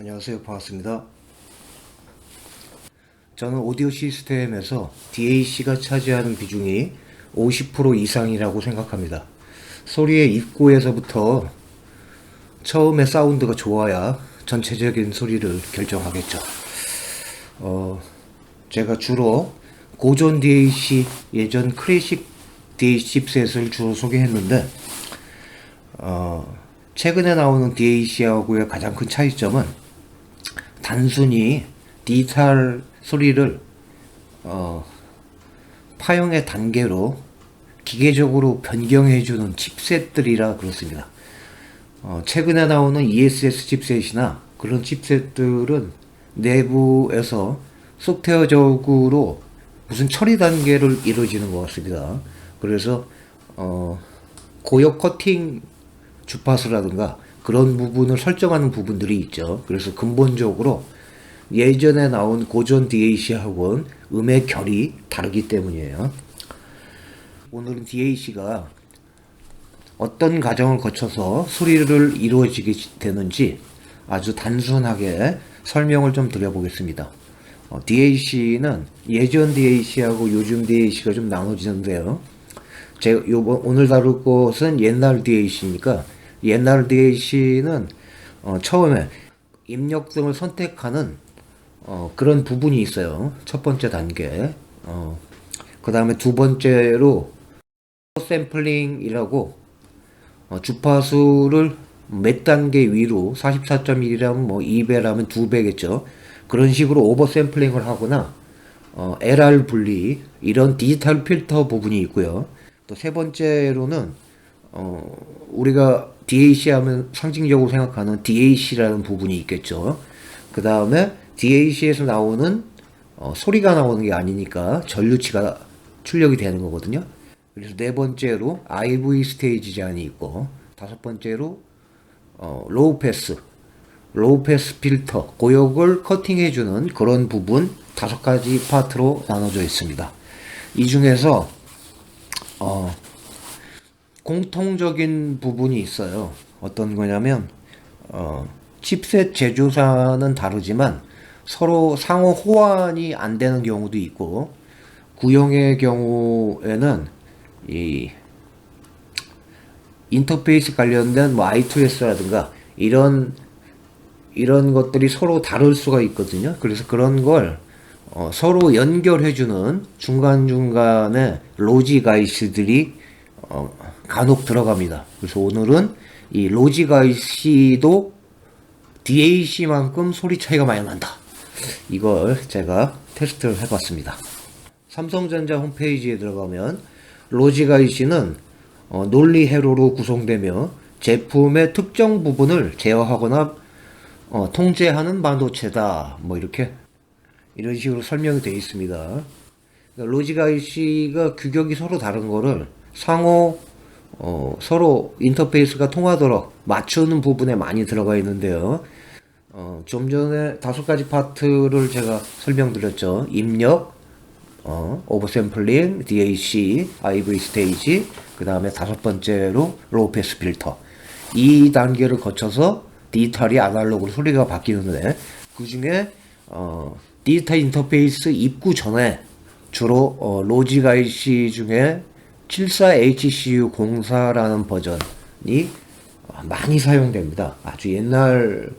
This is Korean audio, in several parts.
안녕하세요. 반갑습니다. 저는 오디오 시스템에서 DAC가 차지하는 비중이 50% 이상이라고 생각합니다. 소리의 입구에서부터 처음에 사운드가 좋아야 전체적인 소리를 결정하겠죠. 어, 제가 주로 고전 DAC, 예전 클래식 DAC 칩셋을 주로 소개했는데, 어, 최근에 나오는 DAC하고의 가장 큰 차이점은 단순히 디지털 소리를 어, 파형의 단계로 기계적으로 변경해주는 칩셋들이라 그렇습니다. 어, 최근에 나오는 ESS 칩셋이나 그런 칩셋들은 내부에서 소프트웨어적으로 무슨 처리 단계를 이루어지는 것 같습니다. 그래서 어, 고역 커팅 주파수라든가 그런 부분을 설정하는 부분들이 있죠. 그래서 근본적으로 예전에 나온 고전 DAC하고는 음의 결이 다르기 때문이에요. 오늘은 DAC가 어떤 과정을 거쳐서 소리를 이루어지게 되는지 아주 단순하게 설명을 좀 드려보겠습니다. 어, DAC는 예전 DAC하고 요즘 DAC가 좀 나눠지는데요. 제가 요번 오늘 다룰 것은 옛날 DAC니까 옛날 DAC는 어, 처음에 입력 등을 선택하는 어, 그런 부분이 있어요. 첫 번째 단계. 어, 그 다음에 두 번째로 샘플링이라고 어, 주파수를 몇 단계 위로 44.1이라면 뭐 2배라면 2배겠죠. 그런 식으로 오버 샘플링을 하거나 어, LR 분리 이런 디지털 필터 부분이 있고요. 또 세 번째로는 어, 우리가 DAC 하면 상징적으로 생각하는 DAC라는 부분이 있겠죠. 그 다음에 DAC에서 나오는 어, 소리가 나오는 게 아니니까 전류치가 출력이 되는 거거든요. 그래서 네 번째로 IV 스테이지 제한이 있고 다섯 번째로 어, 로우 패스, 로우 패스 필터, 고역을 커팅해주는 그런 부분 다섯 가지 파트로 나눠져 있습니다. 이 중에서 어, 공통적인 부분이 있어요. 어떤 거냐면 어, 칩셋 제조사는 다르지만 서로 상호 호환이 안 되는 경우도 있고 구형의 경우에는 이 인터페이스 관련된 뭐 I2S라든가 이런 이런 것들이 서로 다를 수가 있거든요. 그래서 그런 걸 어, 서로 연결해주는 중간중간에 로지 가이스들이 어, 간혹 들어갑니다. 그래서 오늘은 이 로지 가이시도 DAC만큼 소리 차이가 많이 난다. 이걸 제가 테스트를 해봤습니다. 삼성전자 홈페이지에 들어가면 로지가 이씨는 어, 논리 회로로 구성되며 제품의 특정 부분을 제어하거나 어, 통제하는 반도체다. 뭐 이렇게 이런 식으로 설명이 되어 있습니다. 그러니까 로지가 이씨가 규격이 서로 다른 거를 상호 어, 서로 인터페이스가 통하도록 맞추는 부분에 많이 들어가 있는데요. 어, 좀 전에 다섯 가지 파트를 제가 설명드렸죠. 입력, 어, 오버샘플링, DAC, IV 스테이지, 그 다음에 다섯 번째로 로우 패스 필터. 이 단계를 거쳐서 디지털이 아날로그로 소리가 바뀌는데, 그 중에, 어, 디지털 인터페이스 입구 전에 주로, 어, IC 중에 74HCU 04라는 버전이 많이 사용됩니다. 아주 옛날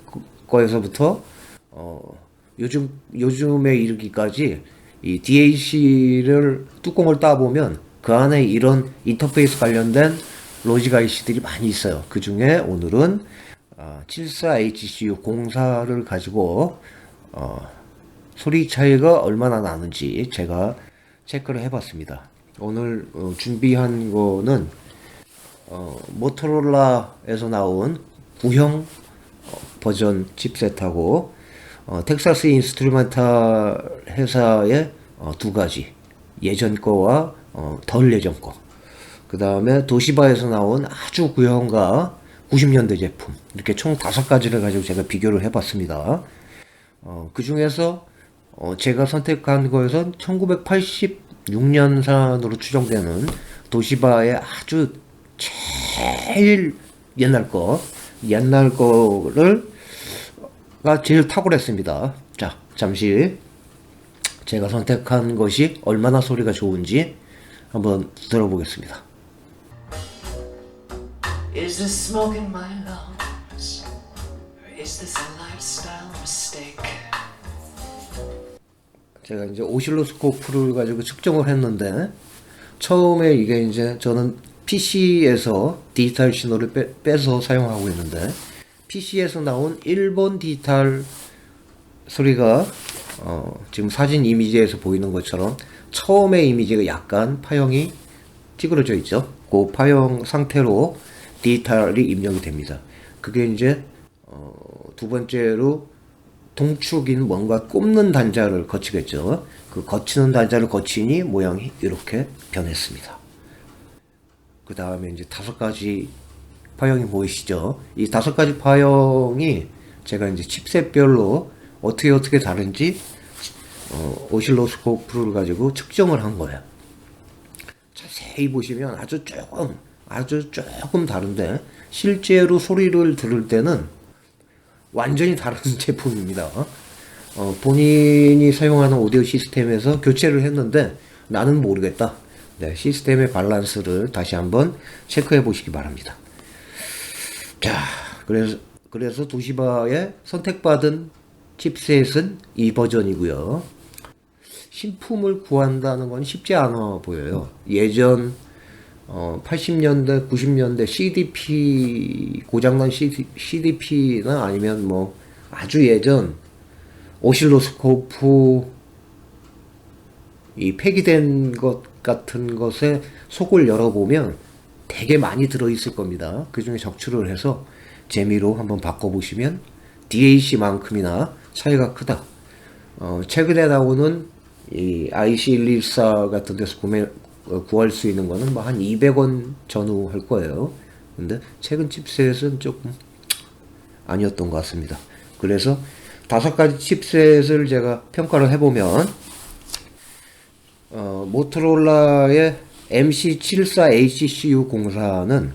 거에서부터, 어, 요즘, 요즘에 이르기까지 이 DAC를 뚜껑을 따 보면 그 안에 이런 인터페이스 관련된 로직 IC들이 많이 있어요. 그 중에 오늘은 74HCU 04를 가지고 어, 소리 차이가 얼마나 나는지 제가 체크를 해봤습니다. 오늘 어, 준비한 거는 어, 모토로라에서 나온 구형 어, 버전 칩셋하고 어, 텍사스 인스트루멘탈 회사의 어, 두 가지 예전 거와 어, 덜 예전 거. 그 다음에 도시바에서 나온 아주 구형과 90년대 제품 이렇게 총 다섯 가지를 가지고 제가 비교를 해봤습니다. 어, 그 중에서 어, 제가 선택한 거에선 1986년산으로 추정되는 도시바의 아주 제일 옛날 거, 옛날 거를 토시바가 제일 탁월했습니다. 자, 잠시 제가 선택한 것이 얼마나 소리가 좋은지 한번 들어보겠습니다. Is this smoke in my lungs? Or is this 제가 이제 오실로스코프를 가지고 측정을 했는데 처음에 이게 이제 저는 PC에서 디지털 신호를 빼, 빼서 사용하고 있는데 PC에서 나온 1번 디지털 소리가 어, 지금 사진 이미지에서 보이는 것처럼 처음에 이미지가 약간 파형이 찌그러져 있죠. 그 파형 상태로 디지털이 입력이 됩니다. 그게 이제 어, 두 번째로 동축인 뭔가 꼽는 단자를 거치겠죠. 그 거치는 단자를 거치니 모양이 이렇게 변했습니다. 그 다음에 이제 다섯 가지 파형이 보이시죠? 이 다섯 가지 파형이 제가 이제 칩셋별로 어떻게 어떻게 다른지 어, 오실로스코프를 가지고 측정을 한 거예요. 자세히 보시면 아주 조금 아주 조금 다른데 실제로 소리를 들을 때는 완전히 다른 제품입니다. 어, 본인이 사용하는 오디오 시스템에서 교체를 했는데 나는 모르겠다. 네, 시스템의 밸런스를 다시 한번 체크해 보시기 바랍니다. 자, 그래서 그래서 도시바의 선택받은 칩셋은 이 버전이고요. 신품을 구한다는 건 쉽지 않아 보여요. 예전 어, 80년대, 90년대 CDP 고장난 CD, CDP나 아니면 뭐 아주 예전 오실로스코프 이 폐기된 것 같은 것에 속을 열어보면 되게 많이 들어있을 겁니다. 그 중에 적출을 해서 재미로 한번 바꿔보시면 DAC만큼이나 차이가 크다. 어, 최근에 나오는 이 IC114 같은 데서 구매, 어, 구할 수 있는 거는 뭐 한 200원 전후 할 거예요. 근데 최근 칩셋은 조금 아니었던 것 같습니다. 그래서 다섯 가지 칩셋을 제가 평가를 해보면 어, 모토로라의 MC74HCU04는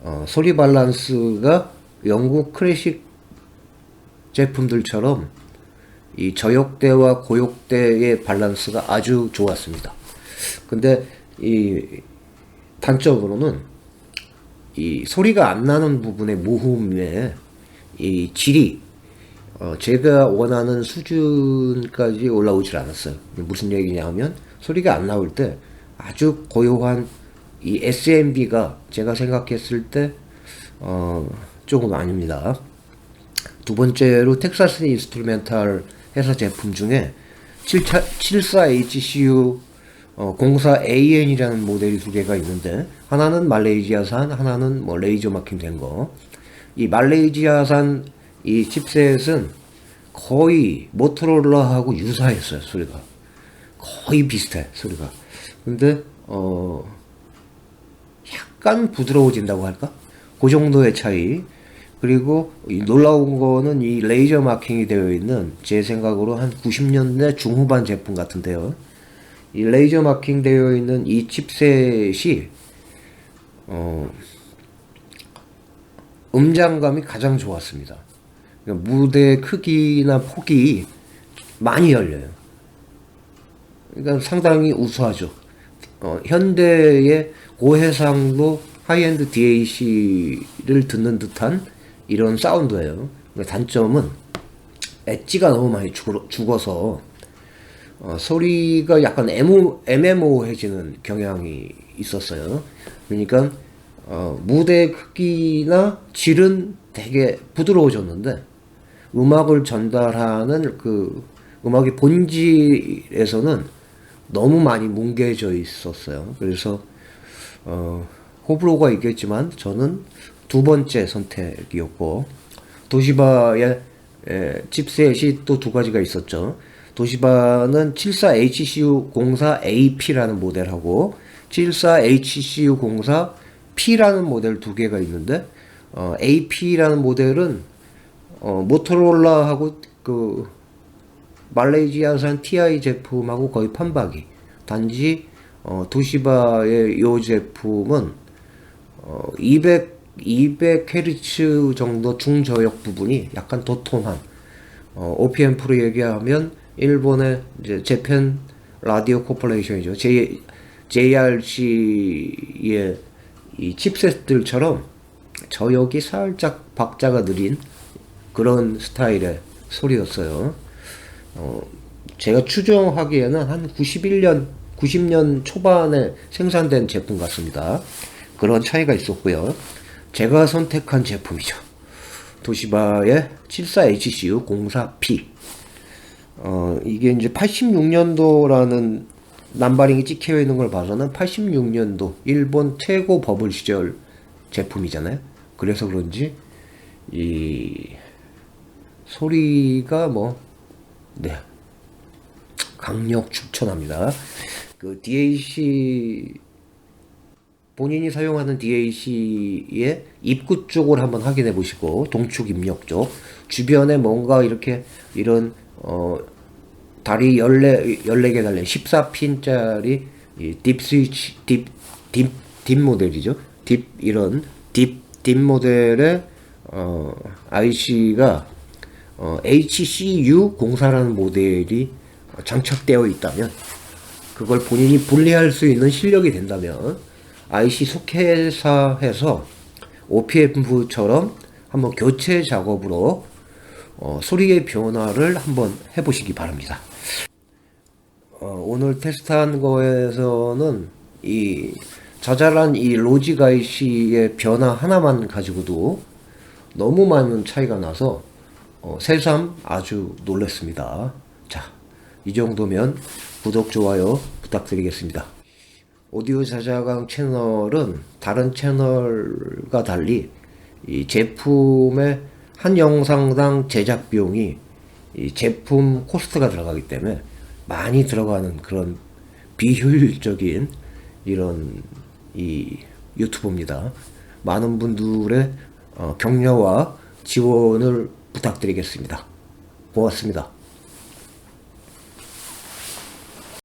어, 소리 밸런스가 영국 클래식 제품들처럼 이 저역대와 고역대의 밸런스가 아주 좋았습니다. 근데 이 단점으로는 이 소리가 안 나는 부분의 모음의 이 질이 어, 제가 원하는 수준까지 올라오질 않았어요. 무슨 얘기냐면 소리가 안 나올 때 아주 고요한 이 SMB가 제가 생각했을 때 어, 조금 아닙니다. 두 번째로 텍사스 인스트루멘탈 회사 제품 중에 74HCU 어, 04AN이라는 모델이 두 개가 있는데 하나는 말레이시아산, 하나는 뭐 레이저 마킹 된 거. 이 말레이시아산 이 칩셋은 거의 모토로라하고 유사했어요 소리가 거의 비슷해 소리가. 근데 어 약간 부드러워진다고 할까? 그 정도의 차이. 그리고 이 놀라운 거는 이 레이저 마킹이 되어 있는 제 생각으로 한 90년대 중후반 제품 같은데요. 이 레이저 마킹 되어 있는 이 칩셋이 어, 음장감이 가장 좋았습니다. 그러니까 무대 크기나 폭이 많이 열려요. 그러니까 상당히 우수하죠. 어, 현대의 고해상도 하이엔드 DAC를 듣는 듯한 이런 사운드예요. 그러니까 단점은 엣지가 너무 많이 죽어서 어, 소리가 약간 애매모호해지는 경향이 있었어요. 그러니까 어, 무대 크기나 질은 되게 부드러워졌는데 음악을 전달하는 그 음악의 본질에서는 너무 많이 뭉개져 있었어요. 그래서 어, 호불호가 있겠지만 저는 두 번째 선택이었고 도시바의 에, 칩셋이 또 두 가지가 있었죠. 도시바는 74HCU04AP라는 모델하고 74HCU04P라는 모델 두 개가 있는데 어, AP라는 모델은 어, 모토로라하고 그 말레이시아산 TI 제품하고 거의 판박이. 단지 어, 도시바의 이 제품은 어, 200 200Hz 정도 중저역 부분이 약간 도톰한 어, OPM 프로 얘기하면 일본의 이제 재팬 라디오 코퍼레이션이죠. J, JRC의 이 칩셋들처럼 저역이 살짝 박자가 느린 그런 스타일의 소리였어요. 어, 제가 추정하기에는 한 91년, 90년 초반에 생산된 제품 같습니다. 그런 차이가 있었고요. 제가 선택한 제품이죠. 도시바의 74HCU 04P. 어, 이게 이제 86년도라는 남바링이 찍혀 있는 걸 봐서는 86년도 일본 최고 버블 시절 제품이잖아요. 그래서 그런지 이 소리가 뭐 네. 강력 추천합니다. 그 DAC 본인이 사용하는 DAC의 입구 쪽을 한번 확인해 보시고 동축 입력 쪽 주변에 뭔가 이렇게 이런 어 다리 14, 14개 달린 14핀짜리 딥 스위치 딥, 딥, 딥 모델이죠. 딥 이런 딥, 딥 모델의 어 IC가 어, HCU04라는 모델이 장착되어 있다면 그걸 본인이 분리할 수 있는 실력이 된다면 IC 속회사에서 OPM처럼 한번 교체 작업으로 어, 소리의 변화를 한번 해보시기 바랍니다. 어, 오늘 테스트한 거에서는 이 자잘한 이 IC의 변화 하나만 가지고도 너무 많은 차이가 나서 어, 새삼 아주 놀랐습니다. 자, 이 정도면 구독, 좋아요 부탁드리겠습니다. 오디오 자자강 채널은 다른 채널과 달리 이 제품의 한 영상당 제작 비용이 이 제품 코스트가 들어가기 때문에 많이 들어가는 그런 비효율적인 이런 이 유튜브입니다. 많은 분들의 어, 격려와 지원을 부탁드리겠습니다. 고맙습니다.